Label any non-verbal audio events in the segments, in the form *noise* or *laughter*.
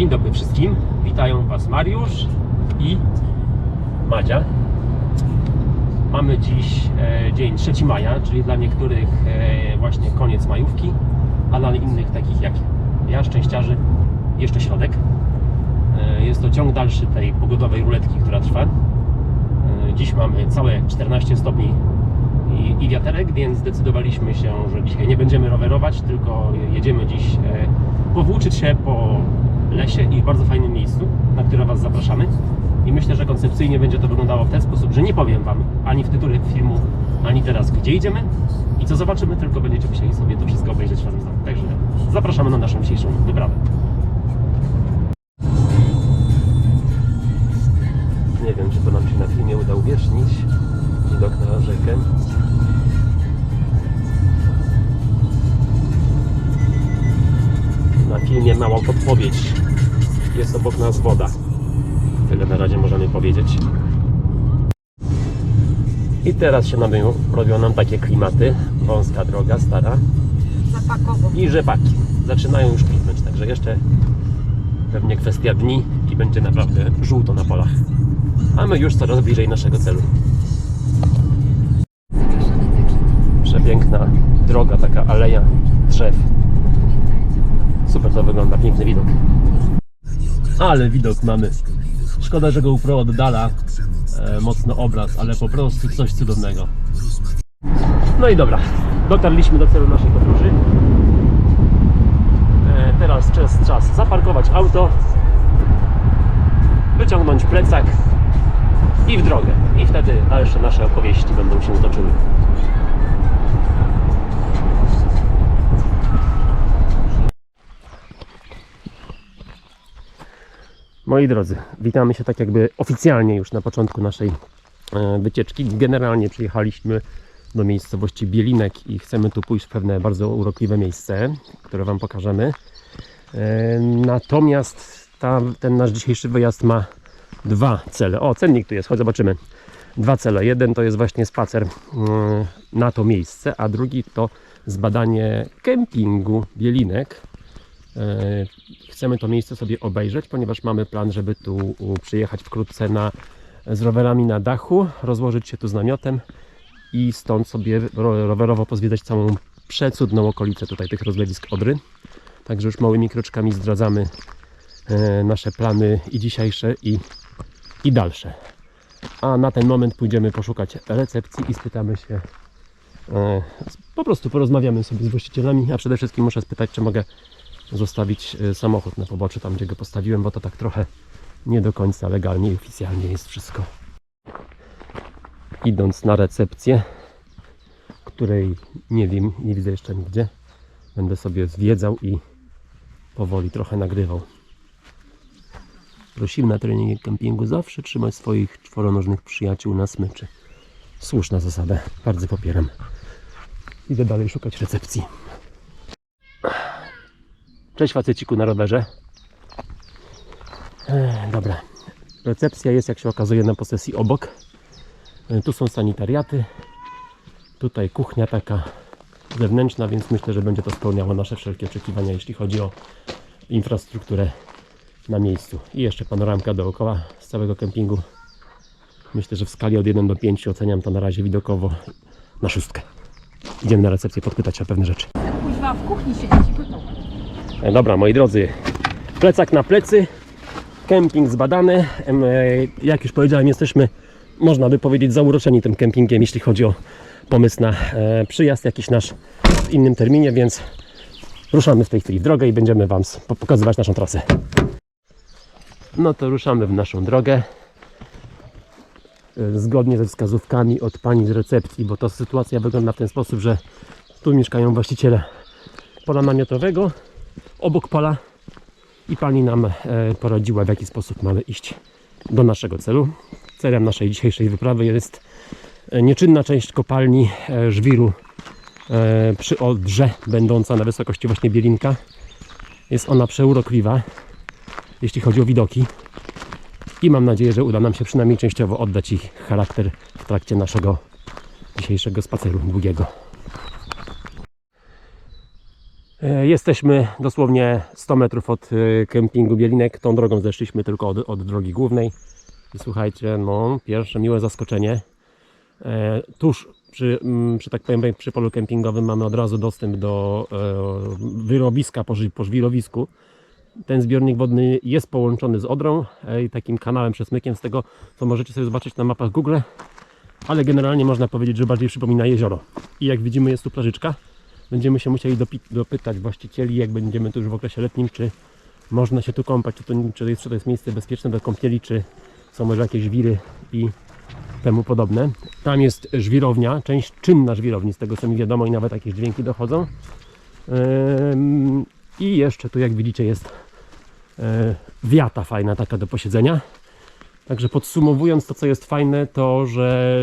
Dzień dobry wszystkim. Witają Was Mariusz i Madzia. Mamy dziś e, dzień 3 maja, czyli dla niektórych e, właśnie koniec majówki, a dla innych takich jak ja, szczęściarzy, jeszcze środek. E, jest to ciąg dalszy tej pogodowej ruletki, która trwa. E, dziś mamy całe 14 stopni i, i wiaterek, więc zdecydowaliśmy się, że dzisiaj nie będziemy rowerować, tylko jedziemy dziś e, powłóczyć się po lesie i w bardzo fajnym miejscu, na które Was zapraszamy. I myślę, że koncepcyjnie będzie to wyglądało w ten sposób, że nie powiem Wam ani w tytule filmu, ani teraz, gdzie idziemy i co zobaczymy, tylko będziecie musieli sobie to wszystko obejrzeć razem z nami. Także zapraszamy na naszą dzisiejszą wyprawę. Nie wiem, czy to nam się na filmie uda uwiecznić. Widok na rzekę. Na filmie mała podpowiedź. Jest obok nas woda. Tyle na razie możemy powiedzieć. I teraz się nam robią nam takie klimaty. Wąska droga, stara. I rzepaki. Zaczynają już kwitnąć, także jeszcze pewnie kwestia dni i będzie naprawdę żółto na polach. A my już coraz bliżej naszego celu. Przepiękna droga, taka aleja drzew. Super to wygląda, piękny widok. Ale widok mamy. Szkoda, że GoPro oddala e, mocno obraz, ale po prostu coś cudownego. No i dobra, dotarliśmy do celu naszej podróży. E, teraz czas, czas zaparkować auto, wyciągnąć plecak i w drogę. I wtedy dalsze nasze opowieści będą się toczyły. Moi drodzy, witamy się tak jakby oficjalnie już na początku naszej e, wycieczki. Generalnie przyjechaliśmy do miejscowości Bielinek i chcemy tu pójść w pewne bardzo urokliwe miejsce, które Wam pokażemy. E, Natomiast ta, ten nasz dzisiejszy wyjazd ma dwa cele. O, cennik tu jest, chodź zobaczymy. Dwa cele. Jeden to jest właśnie spacer mm, na to miejsce, a drugi to zbadanie kempingu Bielinek. Chcemy to miejsce sobie obejrzeć, ponieważ mamy plan, żeby tu przyjechać wkrótce na, z rowerami na dachu, rozłożyć się tu z namiotem i stąd sobie ro, rowerowo pozwiedzać całą przecudną okolicę tutaj tych rozlewisk Odry. Także już małymi kroczkami zdradzamy e, nasze plany i dzisiejsze i, i dalsze. A na ten moment pójdziemy poszukać recepcji i spytamy się, e, po prostu porozmawiamy sobie z właścicielami, a przede wszystkim muszę spytać, czy mogę zostawić e, samochód na poboczu, tam gdzie go postawiłem, bo to tak trochę nie do końca legalnie i oficjalnie jest wszystko. Idąc na recepcję, której nie wiem, nie widzę jeszcze nigdzie, będę sobie zwiedzał i powoli trochę nagrywał. Prosimy na terenie kempingu zawsze trzymać swoich czworonożnych przyjaciół na smyczy. Słuszna zasada, bardzo popieram. Idę dalej szukać recepcji. Cześć faceciku na rowerze. Dobra. Recepcja jest, jak się okazuje, na posesji obok. E, Tu są sanitariaty. Tutaj kuchnia taka zewnętrzna, więc myślę, że będzie to spełniało nasze wszelkie oczekiwania, jeśli chodzi o infrastrukturę na miejscu. I jeszcze panoramka dookoła z całego kempingu. Myślę, że w skali od 1 do 5 oceniam to na razie widokowo na szóstkę. Idziemy na recepcję podpytać o pewne rzeczy. Kuźwa w kuchni siedzieć Dobra, moi drodzy, plecak na plecy, kemping zbadany. E, Jak już powiedziałem, jesteśmy, można by powiedzieć, zauroczeni tym kempingiem, jeśli chodzi o pomysł na e, przyjazd jakiś nasz w innym terminie, więc ruszamy w tej chwili w drogę i będziemy Wam pokazywać naszą trasę. No to ruszamy w naszą drogę. E, Zgodnie ze wskazówkami od pani z recepcji, bo to sytuacja wygląda w ten sposób, że tu mieszkają właściciele pola namiotowego, obok pola i pani nam e, poradziła w jaki sposób mamy iść do naszego celu. Celem naszej dzisiejszej wyprawy jest e, nieczynna część kopalni e, żwiru przy Odrze, będąca na wysokości właśnie Bielinka. Jest ona przeurokliwa, jeśli chodzi o widoki i mam nadzieję, że uda nam się przynajmniej częściowo oddać ich charakter w trakcie naszego dzisiejszego spaceru długiego. E, Jesteśmy dosłownie 100 metrów od e, kempingu Bielinek. Tą drogą zeszliśmy tylko od, od drogi głównej. I słuchajcie, no, pierwsze miłe zaskoczenie. E, tuż przy, mm, przy, tak powiem, przy polu kempingowym mamy od razu dostęp do wyrobiska po, po żwirowisku. Ten zbiornik wodny jest połączony z Odrą i takim kanałem przesmykiem z tego, co możecie sobie zobaczyć na mapach Google. Ale generalnie można powiedzieć, że bardziej przypomina jezioro. I jak widzimy jest tu plażyczka. Będziemy się musieli dopytać właścicieli, jak będziemy tu już w okresie letnim, czy można się tu kąpać, czy to, czy to, jest, czy to jest miejsce bezpieczne do kąpieli, czy są może jakieś wiry i temu podobne. Tam jest żwirownia, część czynna żwirowni, z tego co mi wiadomo i nawet jakieś dźwięki dochodzą. I jeszcze tu jak widzicie jest e, wiata fajna taka do posiedzenia. Także podsumowując to co jest fajne to, że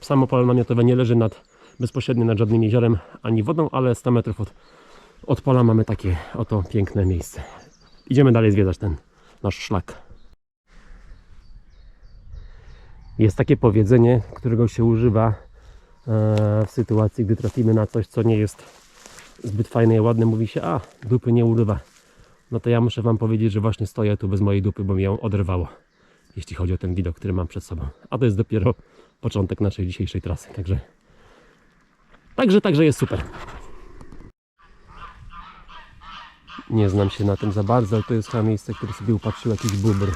samo pole namiotowe nie leży nad, bezpośrednio nad żadnym jeziorem ani wodą, ale 100 metrów od, od pola mamy takie oto piękne miejsce. Idziemy dalej zwiedzać ten nasz szlak. Jest takie powiedzenie, którego się używa e, w sytuacji, gdy trafimy na coś, co nie jest zbyt fajne i ładne. Mówi się, a dupy nie urywa. No to ja muszę Wam powiedzieć, że właśnie stoję tu bez mojej dupy, bo mi ją oderwało. Jeśli chodzi o ten widok, który mam przed sobą. A to jest dopiero początek naszej dzisiejszej trasy. Także, także, także jest super. Nie znam się na tym za bardzo, ale to jest chyba miejsce, które sobie upatrzył jakiś bubr.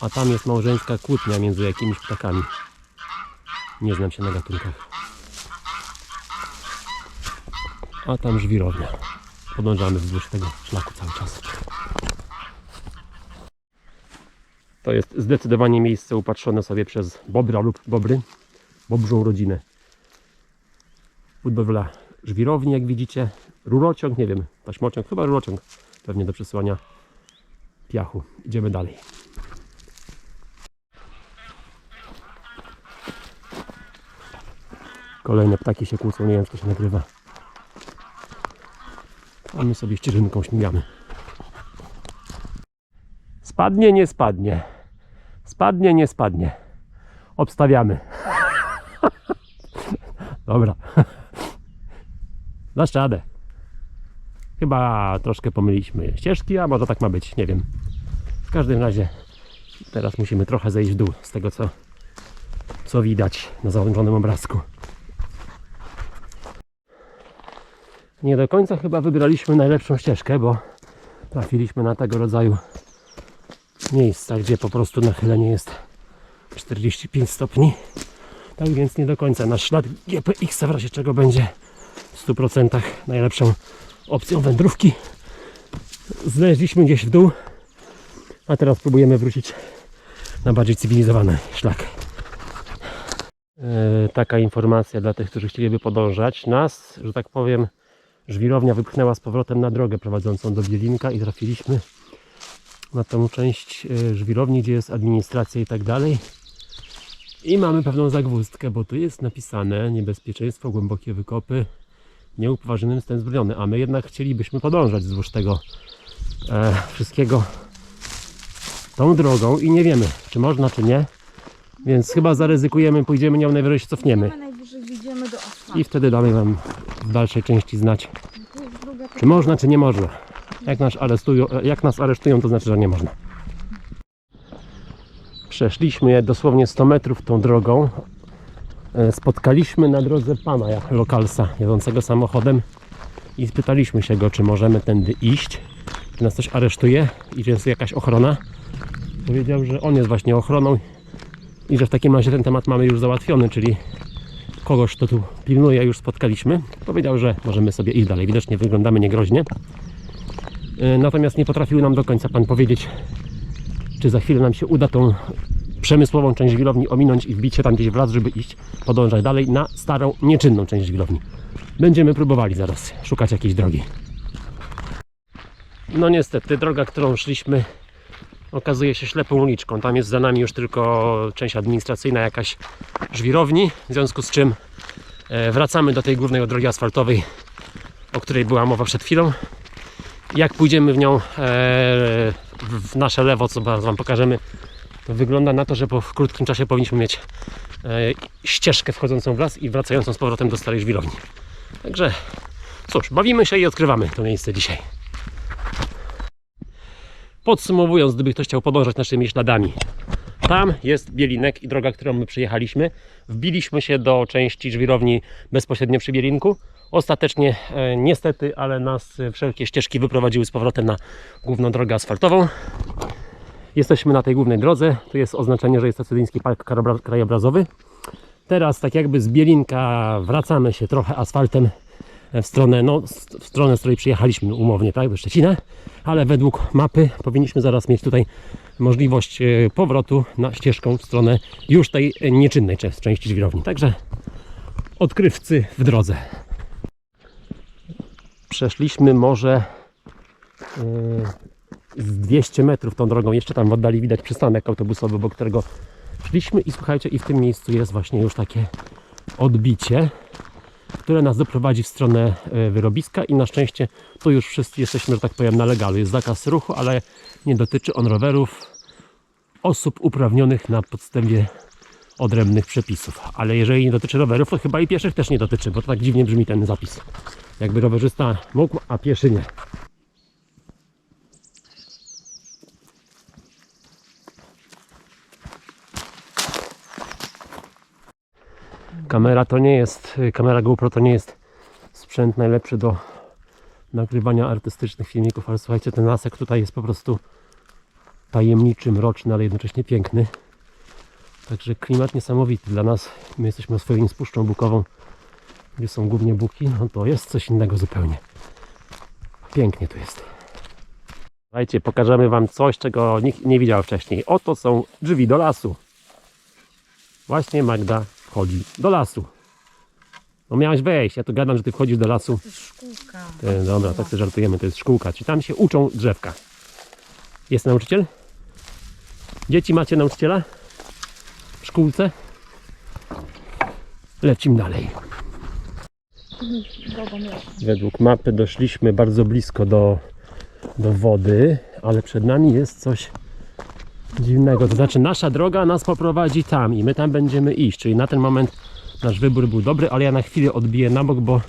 A tam jest małżeńska kłótnia między jakimiś ptakami. Nie znam się na gatunkach. A tam żwirownia. Podążamy wzdłuż tego szlaku cały czas. To jest zdecydowanie miejsce upatrzone sobie przez bobra lub bobry. Bobrzą rodzinę. Budowla żwirowni, jak widzicie. Rurociąg, nie wiem, taśmociąg, chyba rurociąg. Pewnie do przesyłania piachu. Idziemy dalej. Kolejne ptaki się kłócą, nie wiem, czy to się nagrywa. A my sobie ścieżynką śmigamy. Spadnie, nie spadnie. Spadnie, nie spadnie. Obstawiamy. *laughs* Dobra. Dasz radę. Chyba troszkę pomyliliśmy ścieżki, a może tak ma być, nie wiem. W każdym razie teraz musimy trochę zejść w dół z tego, co, co widać na załączonym obrazku. Nie do końca chyba wybraliśmy najlepszą ścieżkę, bo trafiliśmy na tego rodzaju miejsca, gdzie po prostu nachylenie jest 45 stopni. Tak więc nie do końca nasz ślad GPX w razie czego będzie 100% najlepszą opcją wędrówki. Zleźliśmy gdzieś w dół, a teraz próbujemy wrócić na bardziej cywilizowany szlak. E, taka informacja dla tych, którzy chcieliby podążać. Nas, że tak powiem, żwirownia wypchnęła z powrotem na drogę prowadzącą do Bielinka i trafiliśmy na tą część e, żwirowni, gdzie jest administracja i tak dalej. I mamy pewną zagwózdkę, bo tu jest napisane niebezpieczeństwo, głębokie wykopy, nieupoważnionym stan zbrojony, a my jednak chcielibyśmy podążać wzdłuż tego e, wszystkiego tą drogą i nie wiemy, czy można, czy nie. Więc chyba zaryzykujemy, pójdziemy nią, najwyżej się cofniemy. My najwyżej wyjdziemy do asfaltu. I wtedy damy Wam w dalszej części znać, jest czy można, czy nie można. Jak nas aresztują, jak nas aresztują to znaczy, że nie można. Przeszliśmy dosłownie 100 metrów tą drogą. E, Spotkaliśmy na drodze pana lokalsa jadącego samochodem i spytaliśmy się go, czy możemy tędy iść, czy nas coś aresztuje i czy jest jakaś ochrona. Powiedział, że on jest właśnie ochroną i że w takim razie ten temat mamy już załatwiony, czyli kogoś, kto tu pilnuje, już spotkaliśmy. Powiedział, że możemy sobie iść dalej. Widocznie wyglądamy niegroźnie. E, Natomiast nie potrafił nam do końca pan powiedzieć, czy za chwilę nam się uda tą przemysłową część żwirowni ominąć i wbić się tam gdzieś w las, żeby iść, podążać dalej na starą, nieczynną część żwirowni. Będziemy próbowali zaraz szukać jakiejś drogi. No niestety, droga, którą szliśmy okazuje się ślepą uliczką. Tam jest za nami już tylko część administracyjna jakaś żwirowni, w związku z czym e, wracamy do tej głównej drogi asfaltowej, o której była mowa przed chwilą. Jak pójdziemy w nią e, w nasze lewo, co zaraz Wam pokażemy, to wygląda na to, że po krótkim czasie powinniśmy mieć e, ścieżkę wchodzącą w las i wracającą z powrotem do starej żwirowni. Także Cóż, bawimy się i odkrywamy to miejsce dzisiaj. Podsumowując, gdyby ktoś chciał podążać naszymi śladami. Tam jest Bielinek i droga, którą my przyjechaliśmy. Wbiliśmy się do części żwirowni bezpośrednio przy Bielinku. Ostatecznie, e, niestety, ale nas wszelkie ścieżki wyprowadziły z powrotem na główną drogę asfaltową. Jesteśmy na tej głównej drodze. Tu jest oznaczenie, że jest to Cedyński Park Krajobra- Krajobrazowy. Teraz tak jakby z Bielinka wracamy się trochę asfaltem w stronę, no, w stronę, z której przyjechaliśmy umownie, tak, do Szczecina, ale według mapy powinniśmy zaraz mieć tutaj możliwość e, powrotu na ścieżką w stronę już tej nieczynnej części żwirowni. Także odkrywcy w drodze. Przeszliśmy może e, z 200 metrów tą drogą. Jeszcze tam w oddali widać przystanek autobusowy, obok którego szliśmy i słuchajcie, i w tym miejscu jest właśnie już takie odbicie, które nas doprowadzi w stronę e, wyrobiska i na szczęście tu już wszyscy jesteśmy, że tak powiem, na legalu. Jest zakaz ruchu, ale nie dotyczy on rowerów, osób uprawnionych na podstawie odrębnych przepisów. Ale jeżeli nie dotyczy rowerów, to chyba i pieszych też nie dotyczy, bo to tak dziwnie brzmi ten zapis. Jakby rowerzysta mógł, a pieszy nie. Kamera to nie jest, kamera GoPro to nie jest sprzęt najlepszy do nagrywania artystycznych filmików, ale słuchajcie, ten lasek tutaj jest po prostu tajemniczy, mroczny, ale jednocześnie piękny. Także klimat niesamowity dla nas. My jesteśmy oswojeni z Puszczą Bukową, gdzie są głównie buki, no to jest coś innego zupełnie. Pięknie tu jest. Słuchajcie, pokażemy Wam coś, czego nikt nie widział wcześniej. Oto są drzwi do lasu. Właśnie Magda wchodzi do lasu. No miałeś wejść, ja tu gadam, że ty wchodzisz do lasu. To jest szkółka. E, dobra, tak sobie żartujemy, to jest szkółka. Czy tam się uczą drzewka? Jest nauczyciel? Dzieci macie nauczyciela? W szkółce? Lecimy dalej. Według mapy doszliśmy bardzo blisko do, do wody, ale przed nami jest coś dziwnego. To znaczy nasza droga nas poprowadzi tam i my tam będziemy iść. Czyli na ten moment nasz wybór był dobry, ale ja na chwilę odbiję na bok, bo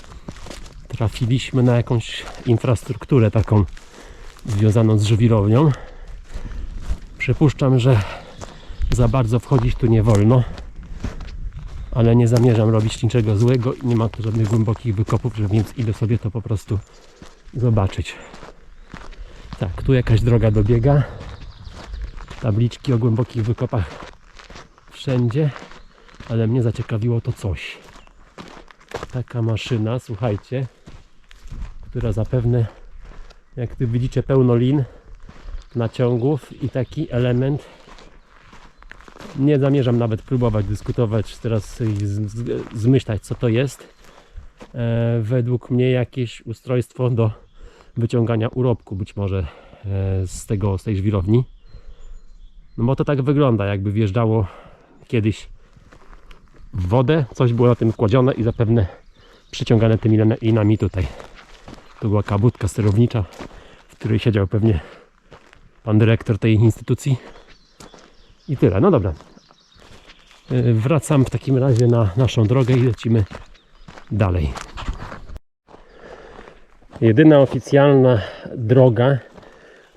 trafiliśmy na jakąś infrastrukturę taką związaną z żwirownią. Przypuszczam, że za bardzo wchodzić tu nie wolno, ale nie zamierzam robić niczego złego i nie ma tu żadnych głębokich wykopów, więc idę sobie to po prostu zobaczyć. Tak, tu jakaś droga dobiega. Tabliczki o głębokich wykopach wszędzie, ale mnie zaciekawiło to coś. Taka maszyna, słuchajcie, która zapewne, jak tu widzicie, pełno lin, naciągów i taki element. Nie zamierzam nawet próbować dyskutować teraz zmyślać, co to jest. E, według mnie jakieś ustrojstwo do wyciągania urobku, być może e, z tego, z tej żwirowni. No bo to tak wygląda, jakby wjeżdżało kiedyś w wodę, coś było na tym kładzione i zapewne przyciągane tymi lin- linami tutaj. To była kabudka sterownicza, w której siedział pewnie pan dyrektor tej instytucji. I tyle, no dobra. E, Wracam w takim razie na naszą drogę i lecimy dalej. Jedyna oficjalna droga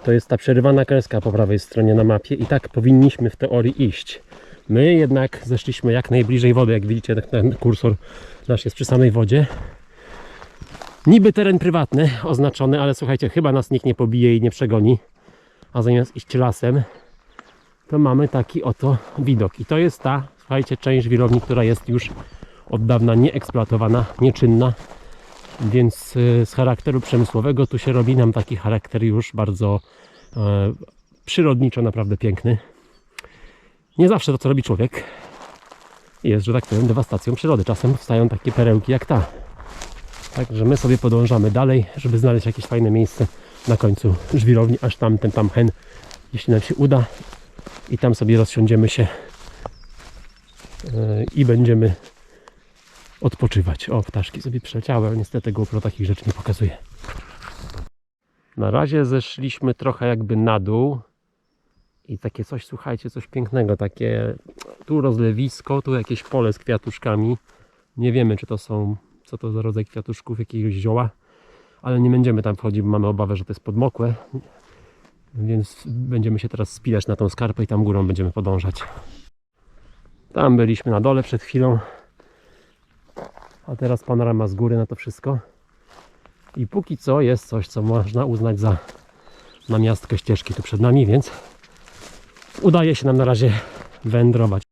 to jest ta przerywana kreska po prawej stronie na mapie i tak powinniśmy w teorii iść. My jednak zeszliśmy jak najbliżej wody, jak widzicie tak ten kursor nasz jest przy samej wodzie. Niby teren prywatny oznaczony, ale słuchajcie, chyba nas nikt nie pobije i nie przegoni. A zamiast iść lasem, to mamy taki oto widok. I to jest ta, słuchajcie, część wirowni, która jest już od dawna nieeksploatowana, nieczynna. Więc y, z charakteru przemysłowego tu się robi nam taki charakter już bardzo e, przyrodniczo naprawdę piękny. Nie zawsze to, co robi człowiek, jest, że tak powiem, dewastacją przyrody. Czasem powstają takie perełki jak ta. Także my sobie podążamy dalej, żeby znaleźć jakieś fajne miejsce na końcu żwirowni, aż tam ten tam hen, jeśli nam się uda, i tam sobie rozsiądziemy się e, i będziemy odpoczywać. O, ptaszki sobie przeleciały, ale niestety GoPro takich rzeczy nie pokazuje. Na razie zeszliśmy trochę jakby na dół i takie coś, słuchajcie, coś pięknego, takie tu rozlewisko, tu jakieś pole z kwiatuszkami. Nie wiemy, czy to są, co to za rodzaj kwiatuszków, jakiegoś zioła. ale nie będziemy tam wchodzić, bo mamy obawę, że to jest podmokłe. Więc będziemy się teraz spinać na tą skarpę i tam górą będziemy podążać. Tam byliśmy na dole przed chwilą. A teraz panorama z góry na to wszystko. I póki co jest coś, co można uznać za namiastkę ścieżki tu przed nami, więc udaje się nam na razie wędrować.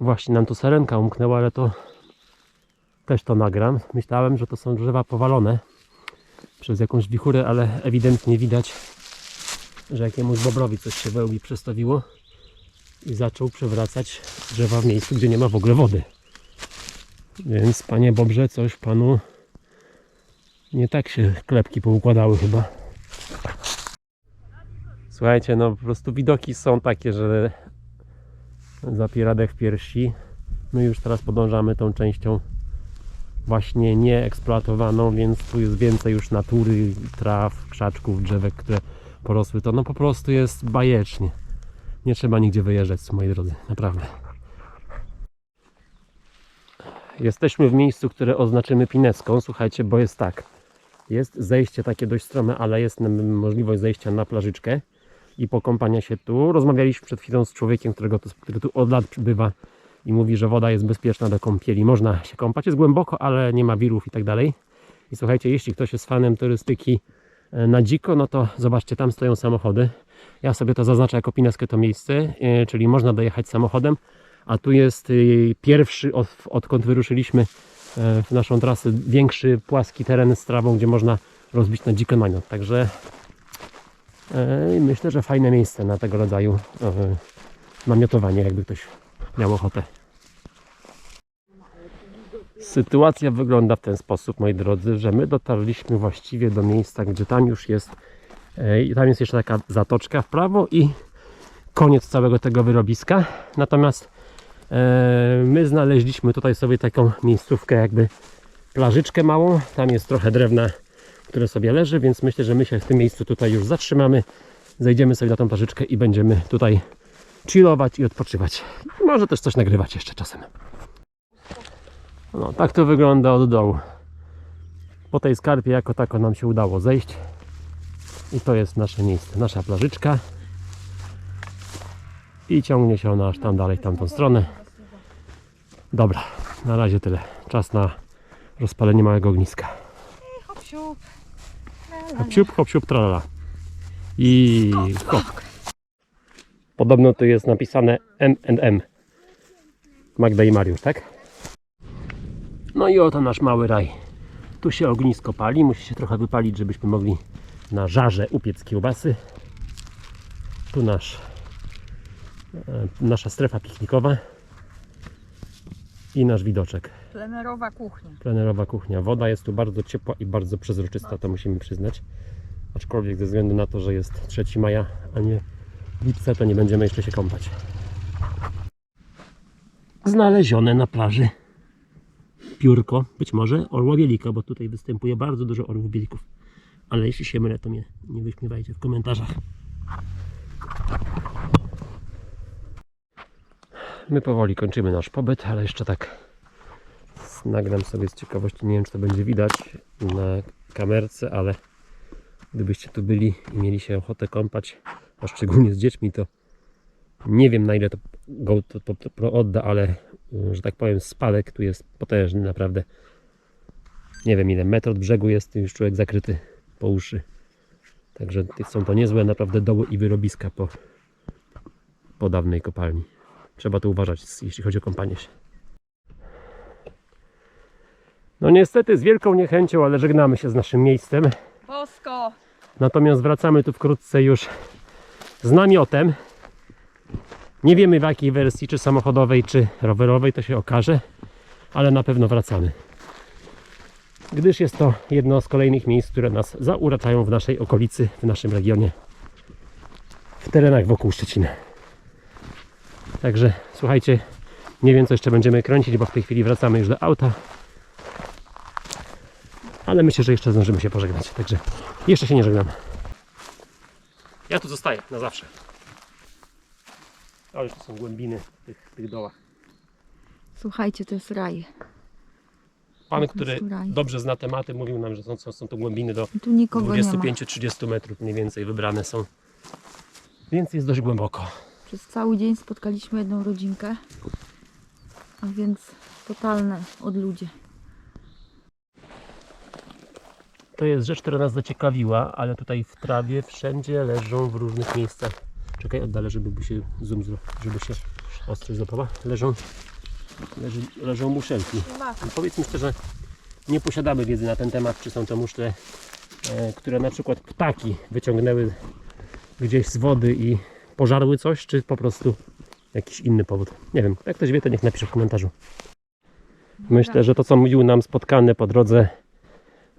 Właśnie nam tu sarenka umknęła, ale to też to nagram. Myślałem, że to są drzewa powalone przez jakąś wichurę, ale ewidentnie widać, że jakiemuś bobrowi coś się wełbi przestawiło i zaczął przewracać drzewa w miejscu, gdzie nie ma w ogóle wody. Więc panie Bobrze, coś panu nie tak się klepki poukładały chyba. Słuchajcie, no po prostu widoki są takie, że zapiera dech w piersi. My już teraz podążamy tą częścią właśnie nieeksploatowaną, więc tu jest więcej już natury, traw, krzaczków, drzewek, które porosły. To no po prostu jest bajecznie. Nie trzeba nigdzie wyjeżdżać, moi drodzy, naprawdę. Jesteśmy w miejscu, które oznaczymy pineską. Słuchajcie, bo jest tak. Jest zejście takie dość strome, ale jest możliwość zejścia na plażyczkę i pokąpania się tu. Rozmawialiśmy przed chwilą z człowiekiem, którego, tu, który tu od lat przybywa i mówi, że woda jest bezpieczna do kąpieli. Można się kąpać, jest głęboko, ale nie ma wirów i tak dalej. I słuchajcie, jeśli ktoś jest fanem turystyki e, na dziko, no to zobaczcie, tam stoją samochody. Ja sobie to zaznaczę jako pineskę to miejsce, e, czyli można dojechać samochodem, a tu jest e, pierwszy, od, odkąd wyruszyliśmy e, w naszą trasę, większy płaski teren z trawą, gdzie można rozbić na dziko namiot. Także e, myślę, że fajne miejsce na tego rodzaju e, namiotowanie, jakby ktoś miał ochotę. Sytuacja wygląda w ten sposób, moi drodzy, że my dotarliśmy właściwie do miejsca, gdzie tam już jest, i tam jest jeszcze taka zatoczka w prawo i koniec całego tego wyrobiska. Natomiast my znaleźliśmy tutaj sobie taką miejscówkę, jakby plażyczkę małą. Tam jest trochę drewna, które sobie leży, więc myślę, że my się w tym miejscu tutaj już zatrzymamy. Zejdziemy sobie na tą plażyczkę i będziemy tutaj chillować i odpoczywać. Może też coś nagrywać jeszcze czasem. No, tak to wygląda od dołu. Po tej skarpie jako tako nam się udało zejść. I to jest nasze miejsce, nasza plażyczka. I ciągnie się ona aż tam dalej, w tamtą stronę. Dobra, na razie tyle. Czas na rozpalenie małego ogniska. Hop, siup. Hop siup, hop siup, tralala. I hop. Podobno tu jest napisane M&M. Magda i Mariusz, tak? No i oto nasz mały raj. Tu się ognisko pali, musi się trochę wypalić, żebyśmy mogli na żarze upiec kiełbasy. Tu nasz, nasza strefa piknikowa i nasz widoczek. Plenerowa kuchnia. Plenerowa kuchnia. Woda jest tu bardzo ciepła i bardzo przezroczysta, to musimy przyznać. Aczkolwiek ze względu na to, że jest 3 maja, a nie lipca, to nie będziemy jeszcze się kąpać. Znalezione na plaży piórko, być może orła bielika, bo tutaj występuje bardzo dużo orłów bielików. Ale jeśli się mylę, to mnie nie wyśmiewajcie w komentarzach. My powoli kończymy nasz pobyt, ale jeszcze tak nagram sobie z ciekawości, nie wiem czy to będzie widać na kamerce, ale gdybyście tu byli i mieli się ochotę kąpać, a szczególnie z dziećmi, to nie wiem na ile to go to, to, to pro odda, ale y, że tak powiem spadek tu jest potężny naprawdę. Nie wiem ile, metr od brzegu jest już człowiek zakryty po uszy. Także są to niezłe naprawdę doły i wyrobiska po, po dawnej kopalni. Trzeba tu uważać, jeśli chodzi o kąpanie się. No niestety z wielką niechęcią, ale żegnamy się z naszym miejscem. Bosko! Natomiast wracamy tu wkrótce już z namiotem. Nie wiemy w jakiej wersji, czy samochodowej, czy rowerowej, to się okaże, ale na pewno wracamy. Gdyż jest to jedno z kolejnych miejsc, które nas zauraczają w naszej okolicy, w naszym regionie, w terenach wokół Szczecina. Także słuchajcie, nie wiem co jeszcze będziemy kręcić, bo w tej chwili wracamy już do auta. Ale myślę, że jeszcze zdążymy się pożegnać. Także jeszcze się nie żegnam. Ja tu zostaję na zawsze. Ale tu są głębiny w tych, tych dołach. Słuchajcie, to jest raj. Pan, który dobrze zna tematy, mówił nam, że są, są, są to głębiny do Tu nikogo nie ma. 25-30 metrów mniej więcej wybrane są. Więc jest dość głęboko. Przez cały dzień spotkaliśmy jedną rodzinkę, a więc totalne odludzie. To jest rzecz, która nas zaciekawiła, ale tutaj w trawie wszędzie leżą w różnych miejscach. Czekaj, oddalę, żeby się zoom, żeby się ostrość złapała. Leżą, leży, leżą muszelki. I powiedzmy szczerze, nie posiadamy wiedzy na ten temat, czy są to muszle, e, które na przykład ptaki wyciągnęły gdzieś z wody i pożarły coś, czy po prostu jakiś inny powód. Nie wiem, jak ktoś wie, to niech napisze w komentarzu. Myślę, że to co mówił nam spotkany po drodze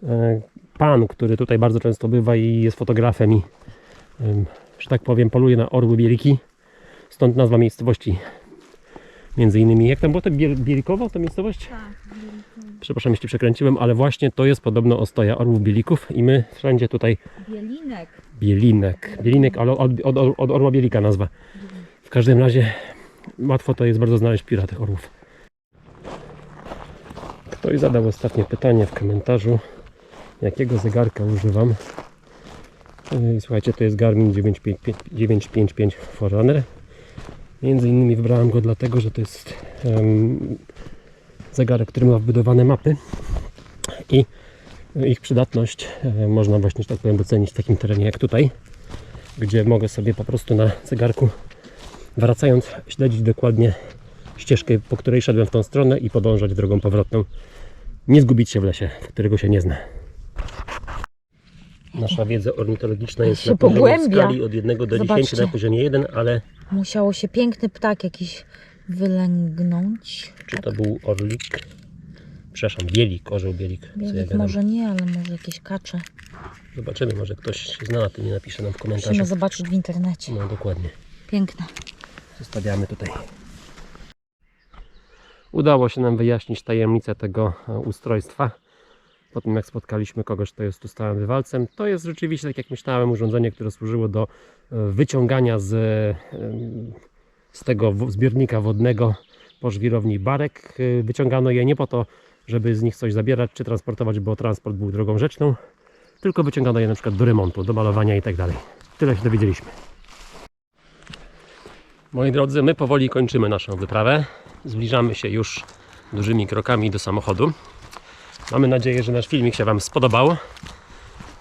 e, pan, który tutaj bardzo często bywa i jest fotografem i, że tak powiem, poluje na orły bieliki. Stąd nazwa miejscowości. Między innymi, jak tam było to Biel Bielikowo, ta miejscowość? Przepraszam, jeśli przekręciłem, ale właśnie to jest podobno ostoja orłów bielików i my wszędzie tutaj Bielinek. Bielinek. Bielinek, ale od, od, od orła bielika nazwa. W każdym razie łatwo to jest bardzo znaleźć pira tych orłów. Ktoś zadał ostatnie pytanie w komentarzu, jakiego zegarka używam. Yy, Słuchajcie, to jest Garmin 955 955 Forerunner. Między innymi wybrałem go dlatego, że to jest em, zegarek, który ma wbudowane mapy i ich przydatność e, można właśnie, że tak powiem, docenić w takim terenie jak tutaj, gdzie mogę sobie po prostu na zegarku wracając śledzić dokładnie ścieżkę, po której szedłem w tą stronę i podążać drogą powrotną. Nie zgubić się w lesie, którego się nie zna. Nasza wiedza ornitologiczna jest na poziomie pogłębia. skali od 1 do 10 Zobaczcie. na poziomie 1, ale Musiało się piękny ptak jakiś wylęgnąć. czy to był orlik? Przepraszam, bielik, orzeł bielik. Ja Bielik gadam. może nie, ale może jakieś kacze. Zobaczymy, może ktoś zna na tym i napisze nam w komentarzu. Musimy zobaczyć w internecie. No dokładnie. Piękne. Zostawiamy tutaj. Udało się nam wyjaśnić tajemnicę tego e, ustrojstwa. Po tym jak spotkaliśmy kogoś, kto jest tu stałym bywalcem, to jest rzeczywiście, tak jak myślałem, urządzenie, które służyło do e, wyciągania z, em, z tego zbiornika wodnego po żwirowni barek. E, Wyciągano je nie po to, żeby z nich coś zabierać czy transportować, bo transport był drogą rzeczną, tylko wyciągano je na przykład do remontu, do malowania i tak dalej. Tyle się dowiedzieliśmy. Moi drodzy, my powoli kończymy naszą wyprawę. Zbliżamy się już dużymi krokami do samochodu. Mamy nadzieję, że nasz filmik się Wam spodobał.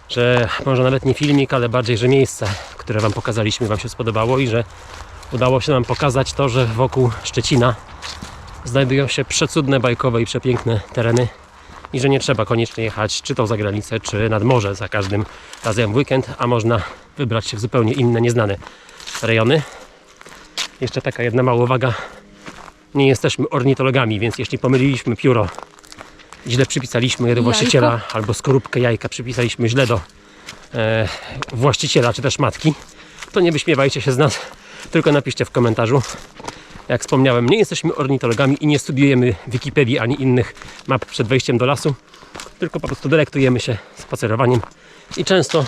Że może nawet nie filmik, ale bardziej, że miejsce, które Wam pokazaliśmy, Wam się spodobało i że udało się nam pokazać to, że wokół Szczecina znajdują się przecudne, bajkowe i przepiękne tereny i że nie trzeba koniecznie jechać czy to za granicę, czy nad morze za każdym razem w weekend, a można wybrać się w zupełnie inne, nieznane rejony. Jeszcze taka jedna mała uwaga. Nie jesteśmy ornitologami, więc jeśli pomyliliśmy pióro, źle przypisaliśmy je do Jajko? właściciela, albo skorupkę jajka przypisaliśmy źle do e, właściciela, czy też matki, to nie wyśmiewajcie się z nas, tylko napiszcie w komentarzu. Jak wspomniałem, nie jesteśmy ornitologami i nie studiujemy Wikipedii ani innych map przed wejściem do lasu, tylko po prostu delektujemy się spacerowaniem i często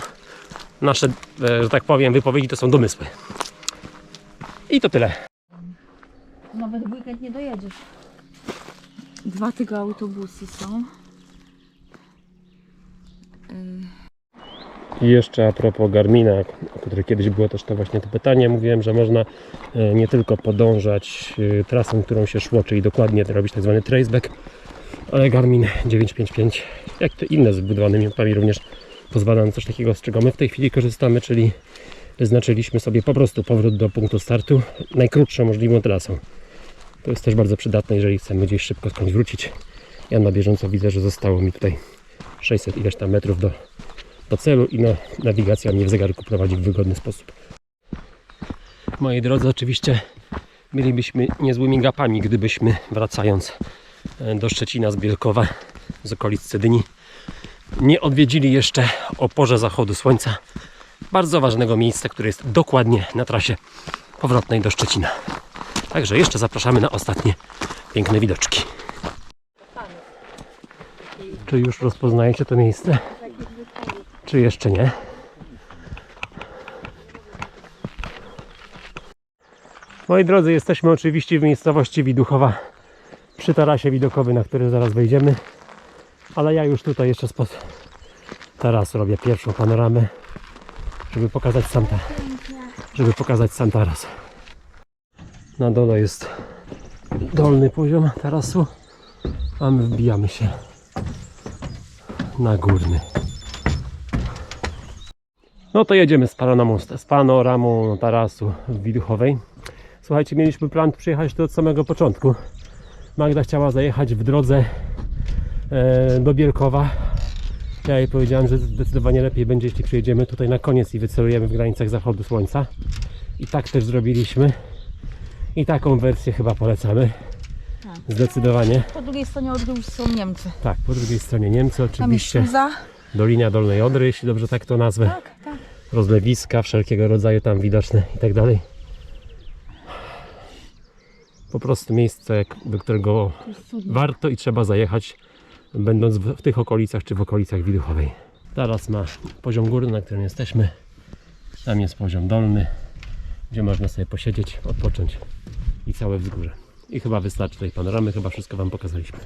nasze, e, że tak powiem, wypowiedzi to są domysły. I to tyle. Nawet w weekend nie dojedziesz. Dwa tylko autobusy są. I jeszcze a propos Garmina, o który kiedyś było też to właśnie to pytanie, mówiłem, że można e, nie tylko podążać e, trasą, którą się szło, czyli dokładnie robić tak zwany traceback, ale Garmin 955, jak te inne z budowanymi mapami również pozwala na coś takiego, z czego my w tej chwili korzystamy, czyli wyznaczyliśmy sobie po prostu powrót do punktu startu najkrótszą możliwą trasą. To jest też bardzo przydatne, jeżeli chcemy gdzieś szybko skądś wrócić. Ja na bieżąco widzę, że zostało mi tutaj 600 ileś tam metrów do do celu i no, nawigacja mnie w zegarku prowadzi w wygodny sposób. Moi drodzy, oczywiście bylibyśmy niezłymi gapami, gdybyśmy wracając e, do Szczecina z Bielkowa, z okolic Cedyni, nie odwiedzili jeszcze o porze zachodu słońca bardzo ważnego miejsca, które jest dokładnie na trasie powrotnej do Szczecina. Także jeszcze zapraszamy na ostatnie piękne widoczki. Czy już rozpoznajecie to miejsce? Czy jeszcze nie? Moi drodzy, jesteśmy oczywiście w miejscowości Widuchowa przy tarasie widokowy, na który zaraz wejdziemy. Ale ja już tutaj jeszcze spod tarasu robię pierwszą panoramę, żeby pokazać sam ta, żeby pokazać sam taras. Na dole jest dolny poziom tarasu, a my wbijamy się na górny. No to jedziemy z z panoramą tarasu widuchowej. Słuchajcie, mieliśmy plan przyjechać tu od samego początku. Magda chciała zajechać w drodze e, do Bielkowa. Ja jej powiedziałem, że zdecydowanie lepiej będzie, jeśli przyjedziemy tutaj na koniec i wycelujemy w granicach zachodu słońca. I tak też zrobiliśmy. I taką wersję chyba polecamy. Tak. Zdecydowanie. Po drugiej stronie Odry już są Niemcy. Tak, po drugiej stronie Niemcy Tam jest oczywiście. Dolina Dolnej Odry, jeśli dobrze tak to nazwę. Tak, tak. Rozlewiska wszelkiego rodzaju tam widoczne i tak dalej. Po prostu miejsce, do którego warto i trzeba zajechać, będąc w, w tych okolicach czy w okolicach Widuchowej. Teraz ma poziom górny, na którym jesteśmy. Tam jest poziom dolny, gdzie można sobie posiedzieć, odpocząć i całe wzgórze. I chyba wystarczy tej panoramy, chyba wszystko Wam pokazaliśmy.